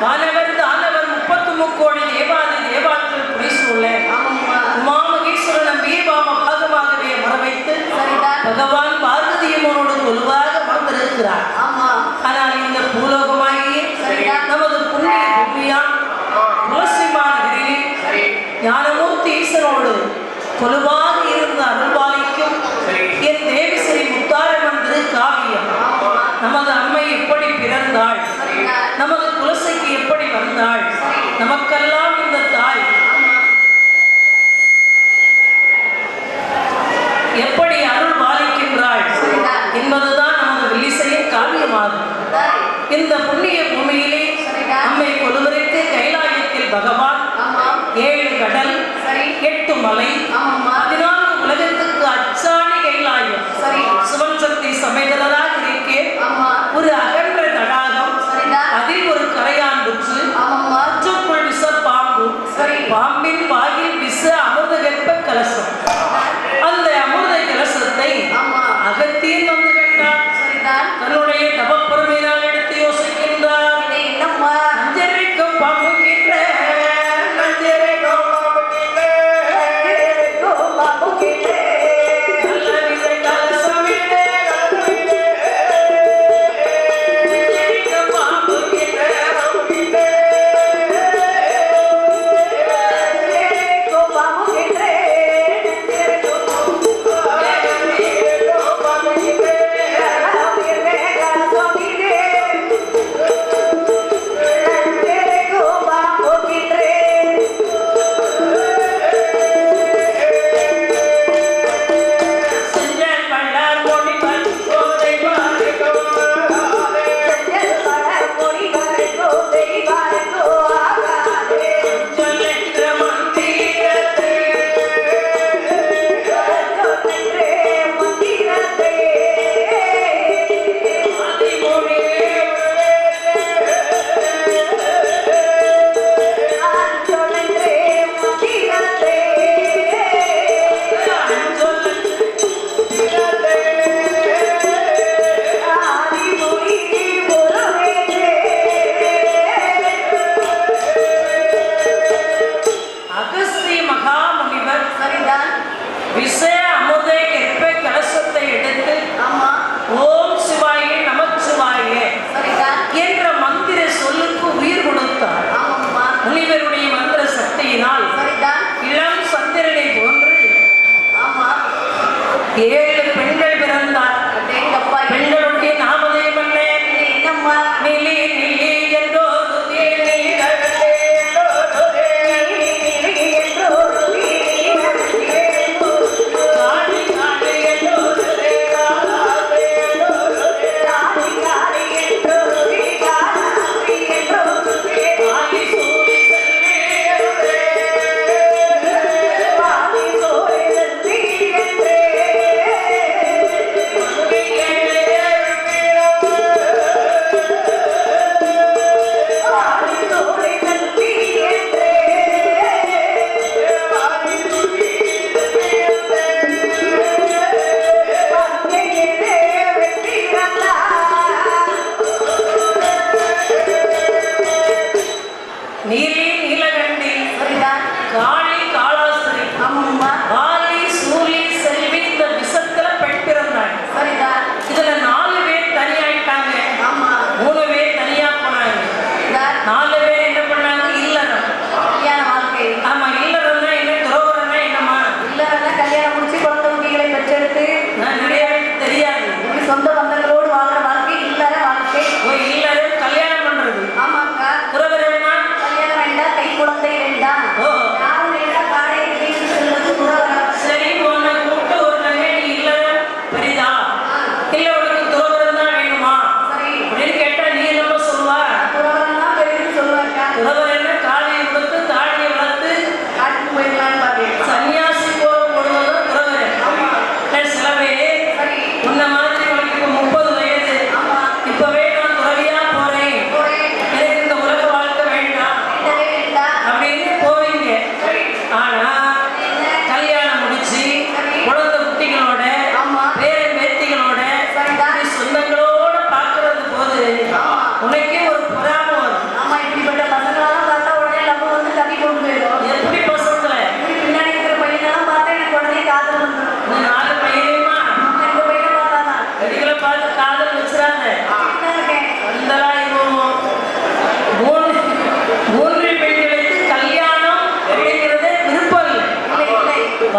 ಬಾಲವರಿಂದ ಆನವರು ಮುಪ್ಪತ್ತು ಮುಕ್ಕೋಡಿ ದೇವಾದಿ தேவாக்கள் புரிசுள்ளேன் உமாமகேஸ்வரன் நம்பியபாம பாகமாகவே மரவைத்து பகவான் பார்வதியம்மனோடு தொலுவாக அமர்ந்திருக்கிறார் ஆனால் இந்த பூலோகமாகிய நமது புண்ணிய பூமியா துளசிமாநகரிலே ஞானமூர்த்தி ஈசனோடு கொலுவாக இருந்த அருள்பாலிக்கும் என் தேவிசரி முத்தாரமன் திருக்காவியம். நமது அம்மை எப்படி பிறந்தாள். நமது 아.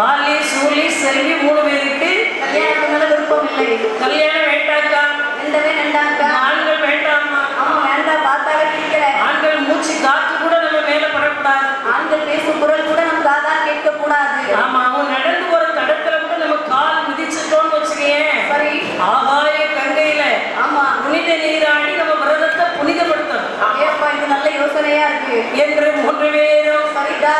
சூலி செல்வி மூணு பேருக்கு கல்யாணம் மேல விருப்பம் இல்லை. கல்யாணம் வேண்டாக்கா வேண்டவே வேண்டாங்க ஆண்கள் வேண்டாமா ஆமா வேண்டாம் பார்த்தாவே பிடிக்கல ஆண்கள் மூச்சு காத்து கூட நம்ம மேல படக்கூடாது. ஆண்கள் பேசும் குரல் கூட நம்ம காதா கேட்க கூடாது ஆமா அவன் நடந்து போற தடத்துல கூட நம்ம கால் மிதிச்சிட்டோம்னு வச்சுக்கேன் சரி. ஆகாய கங்கையில ஆமா. புனித நீராடி நம்ம விரதத்தை புனிதப்படுத்தணும். ஏப்பா இது நல்ல யோசனையா இருக்கு. என்று மூன்று பேரும் சரிதா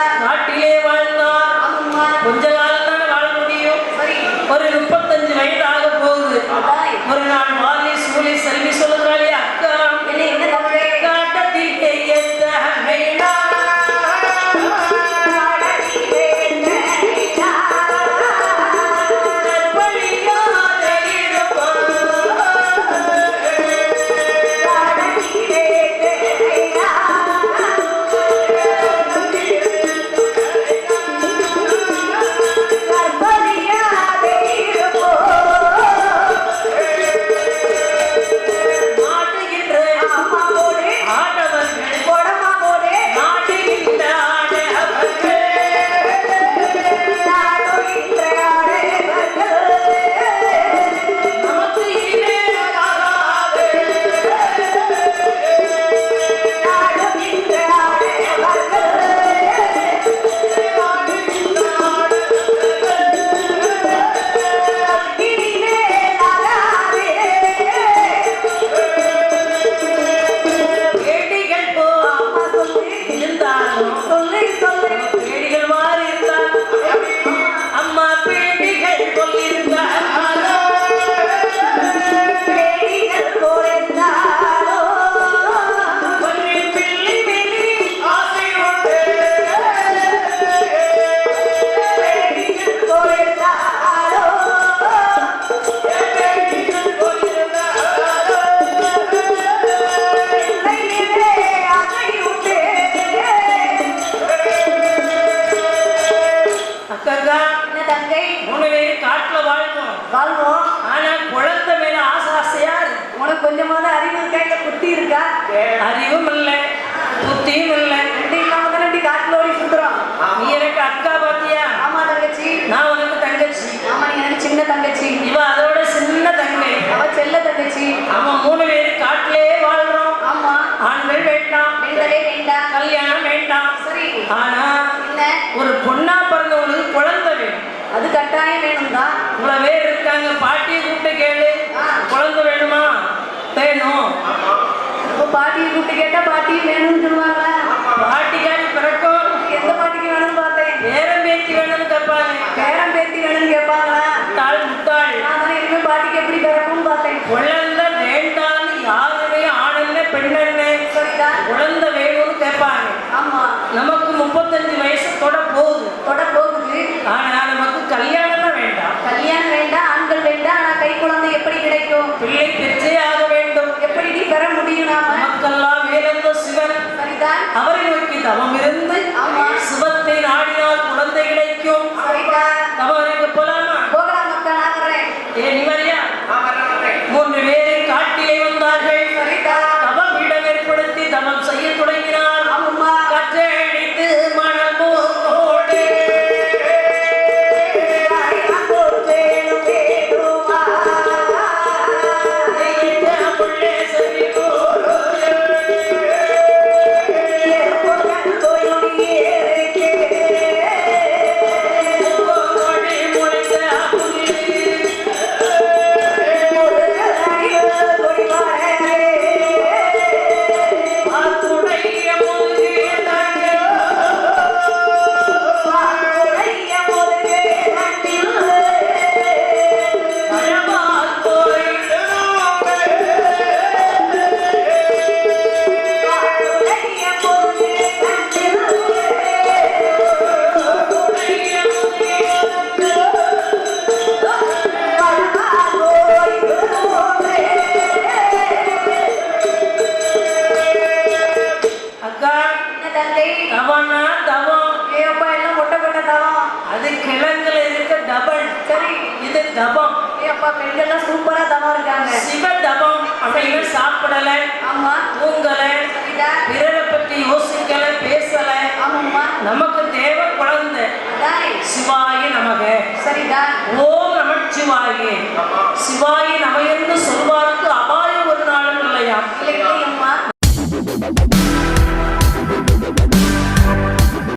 அக்கா என்ன தங்கை? மூணு பேரும் காட்டுல வாழ்வோம். வாழ்வோம். ஆனா குழந்தை மேல ஆசை ஆசையா. உனக்கு கொஞ்சமாவது அறிவு கேட்க புத்தி இருக்கா? அறிவும் இல்லை புத்தியும் இல்லை. ரெண்டு இல்லாம தானே இப்படி காட்டுல ஓடி சுத்துறோம்? நீ எனக்கு அக்கா பாத்தியா? ஆமா தங்கச்சி. நான் உனக்கு தங்கச்சி. ஆமா நீ எனக்கு சின்ன தங்கச்சி. இவ அதோட சின்ன தங்கை. அவ செல்ல தங்கச்சி. அவன் மூணு பேரு காட்டிலே வாழ்றோம். ஆமா. ஆண்கள் வேண்டாம். வேண்டவே வேண்டாம். கல்யாணம் வேண்டாம். சரி. ஆனா என்ன? ஒரு பொண்ணா அது கட்டாயம் வேணும் தான் இவ்வளவு பேர் இருக்காங்க பாட்டியை கூப்பிட்டு கேளு. குழந்தை வேணுமா? வேணும் இப்போ பாட்டியை கூப்பிட்டு கேட்டா பாட்டியும் வேணும்னு சொல்லுவாங்க. பாட்டிக்காரி பிறக்கும் எந்த பாட்டிக்கு வேணும்னு பார்த்தேன். நேரம் பேச்சு வேணும்னு கேட்பாங்க பேரம் பேத்தி வேணும்னு கேட்பாங்களா முட்டாள் முட்டாள் நான் இனிமே பாட்டிக்கு எப்படி பிறக்கும்னு பார்த்தேன். குழந்தை வேண்டான்னு யாருமே ஆணுன்னு பெண்ணு. சரிதான் குழந்தை வேணும்னு கேட்பாங்க ஆமா நமக்கு முப்பத்தஞ்சு வயசு தொட போகுது. தொட போகுது. ஆனா நமக்கு கல்யாணம் வேண்டாம். கல்யாணம் வேண்டாம் ஆண்கள் வேண்டாம் ஆனா கை குழந்தை எப்படி கிடைக்கும்? பிள்ளை பெற்றே ஆக வேண்டும். எப்படி நீ பெற முடியும் நாம? நமக்கெல்லாம் வேலந்த சிவன். சரிதான். அவரை நோக்கி தவம் இருந்து சாப்பிடல ஆமா. தூங்கல பிறரை பற்றி யோசிக்கல பேசல. ஆமாம்மா. நமக்கு தேவை குழந்தை. சிவாயி நமக. சரிடா. ஓம் சிவாயி சிவாய நமையன்னு சொல்வாருக்கு அபாயம் ஒரு நாளும் இல்லையா?